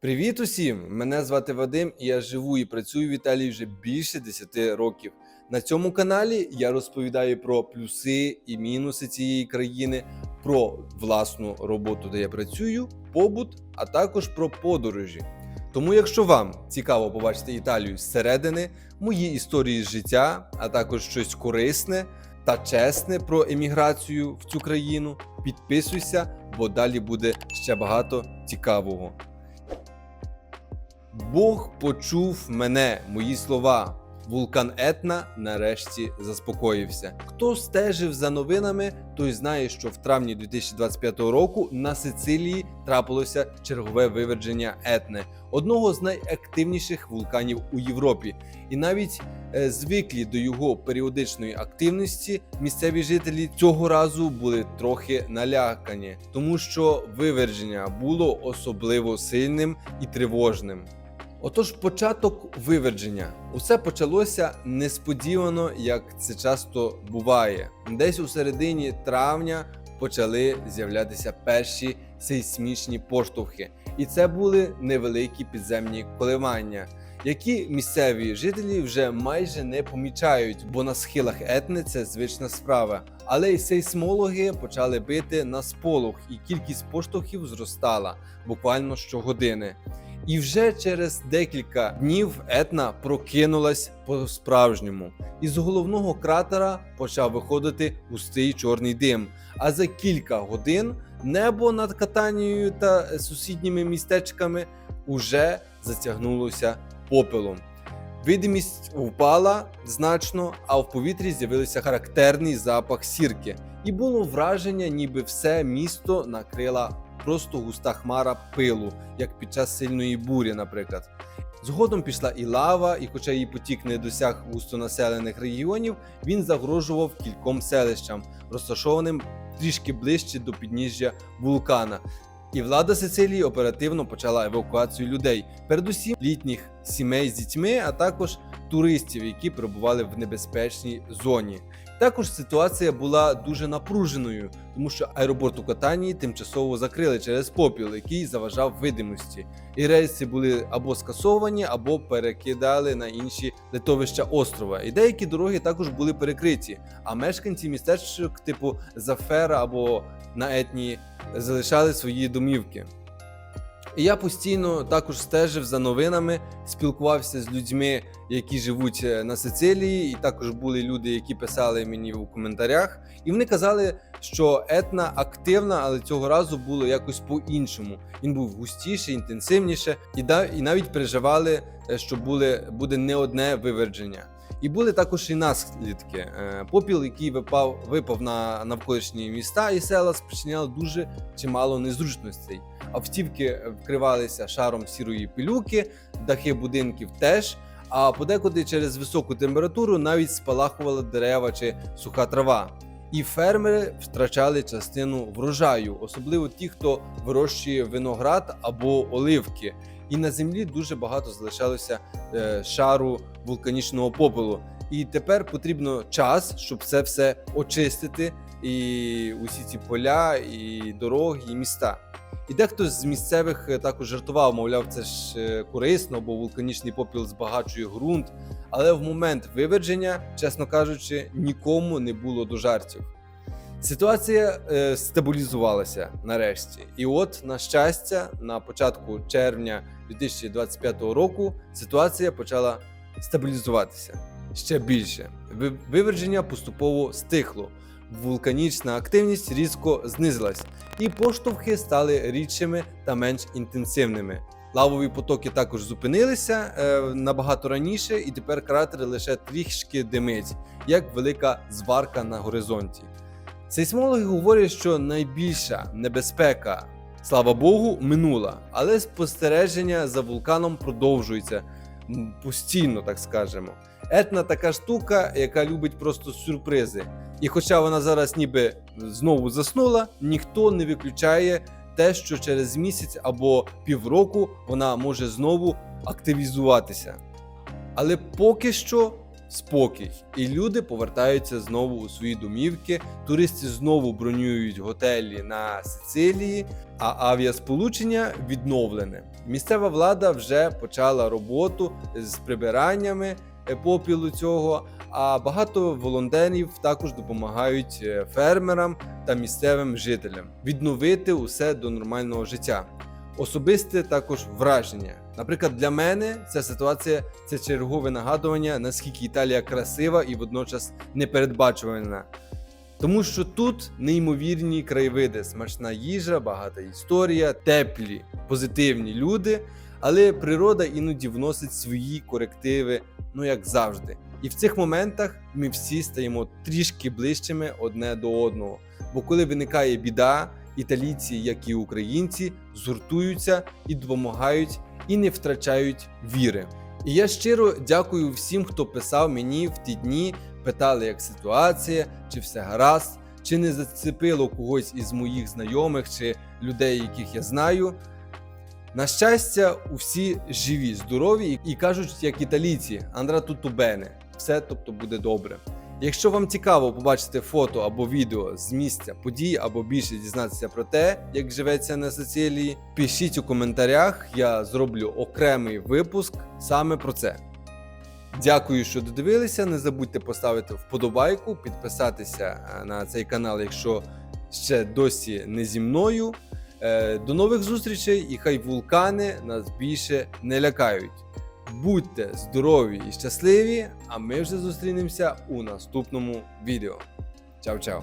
Привіт усім! Мене звати Вадим, і я живу і працюю в Італії вже більше 10 років. На цьому каналі я розповідаю про плюси і мінуси цієї країни, про власну роботу, де я працюю, побут, а також про подорожі. Тому, якщо вам цікаво побачити Італію зсередини, мої історії з життя, а також щось корисне та чесне про еміграцію в цю країну, підписуйся, бо далі буде ще багато цікавого. Бог почув мене, мої слова. Вулкан Етна нарешті заспокоївся. Хто стежив за новинами, той знає, що в травні 2025 року на Сицилії трапилося чергове виверження Етни, одного з найактивніших вулканів у Європі. І навіть е, звиклі до його періодичної активності, місцеві жителі цього разу були трохи налякані, тому що виверження було особливо сильним і тривожним. Отож, початок виверження. Усе почалося несподівано, як це часто буває. Десь у середині травня почали з'являтися перші сейсмічні поштовхи, і це були невеликі підземні коливання, які місцеві жителі вже майже не помічають, бо на схилах етни це звична справа. Але й сейсмологи почали бити на сполох, і кількість поштовхів зростала буквально щогодини. І вже через декілька днів Етна прокинулась по-справжньому. Із головного кратера почав виходити густий чорний дим. А за кілька годин небо над Катанією та сусідніми містечками уже затягнулося попелом. Видимість впала значно, а в повітрі з'явився характерний запах сірки, і було враження, ніби все місто накрила просто густа хмара пилу, як під час сильної бурі, наприклад. Згодом пішла і лава, і хоча її потік не досяг густонаселених регіонів, він загрожував кільком селищам, розташованим трішки ближче до підніжжя вулкана. І влада Сицилії оперативно почала евакуацію людей, передусім літніх сімей з дітьми, а також туристів, які перебували в небезпечній зоні. Також ситуація була дуже напруженою, тому що аеропорт у Катанії тимчасово закрили через попіл, який заважав видимості. І рейси були або скасовані, або перекидали на інші литовища острова. І деякі дороги також були перекриті. А мешканці містечок, типу Зафера або на етні, залишали свої домівки. І я постійно також стежив за новинами, спілкувався з людьми, які живуть е, на Сицилії, і також були люди, які писали мені у коментарях. І вони казали, що етна активна, але цього разу було якось по-іншому. Він був густіше, інтенсивніше, і і навіть переживали, е, що були, буде не одне вивердження. І були також і наслідки. Е, Попіл, який випав, випав на навколишні міста і села, спричиняв дуже чимало незручностей. Автівки вкривалися шаром сірої пилюки, дахи будинків теж. А подекуди через високу температуру навіть спалахували дерева чи суха трава. І фермери втрачали частину врожаю, особливо ті, хто вирощує виноград або оливки. І на землі дуже багато залишалося е, шару вулканічного попелу. І тепер потрібно час, щоб це все очистити, і усі ці поля, і дороги, і міста. І дехто з місцевих е, також жартував, мовляв, це ж е, корисно, бо вулканічний попіл збагачує ґрунт. Але в момент виверження, чесно кажучи, нікому не було до жартів. Ситуація е, стабілізувалася нарешті. І от, на щастя, на початку червня 2025 року ситуація почала стабілізуватися ще більше. Виверження поступово стихло. Вулканічна активність різко знизилась, і поштовхи стали рідшими та менш інтенсивними. Лавові потоки також зупинилися е, набагато раніше, і тепер кратер лише трішки димить, як велика зварка на горизонті. Сейсмологи говорять, що найбільша небезпека, слава Богу, минула, але спостереження за вулканом продовжується постійно, так скажемо. Етна така штука, яка любить просто сюрпризи. І хоча вона зараз ніби знову заснула, ніхто не виключає те, що через місяць або півроку вона може знову активізуватися. Але поки що спокій, і люди повертаються знову у свої домівки. Туристи знову бронюють готелі на Сицилії, а авіасполучення відновлене. Місцева влада вже почала роботу з прибираннями попілу цього. А багато волонтерів також допомагають е, фермерам та місцевим жителям відновити усе до нормального життя. Особисте також враження. Наприклад, для мене ця ситуація це чергове нагадування, наскільки Італія красива і водночас непередбачувана. Тому що тут неймовірні краєвиди, смачна їжа, багата історія, теплі, позитивні люди, але природа іноді вносить свої корективи, ну як завжди. І в цих моментах ми всі стаємо трішки ближчими одне до одного. Бо коли виникає біда, італійці, як і українці, згуртуються і допомагають, і не втрачають віри. І я щиро дякую всім, хто писав мені в ті дні, питали, як ситуація, чи все гаразд, чи не зацепило когось із моїх знайомих чи людей, яких я знаю. На щастя, усі живі, здорові і кажуть, як італійці, Андра tutto bene. все тобто буде добре. Якщо вам цікаво побачити фото або відео з місця подій, або більше дізнатися про те, як живеться на Сицилії, пишіть у коментарях, я зроблю окремий випуск саме про це. Дякую, що додивилися. Не забудьте поставити вподобайку, підписатися е, на цей канал, якщо ще досі не зі мною. Е, До нових зустрічей і хай вулкани нас більше не лякають. Будьте здорові і щасливі, а ми вже зустрінемося у наступному відео. Чао-чао!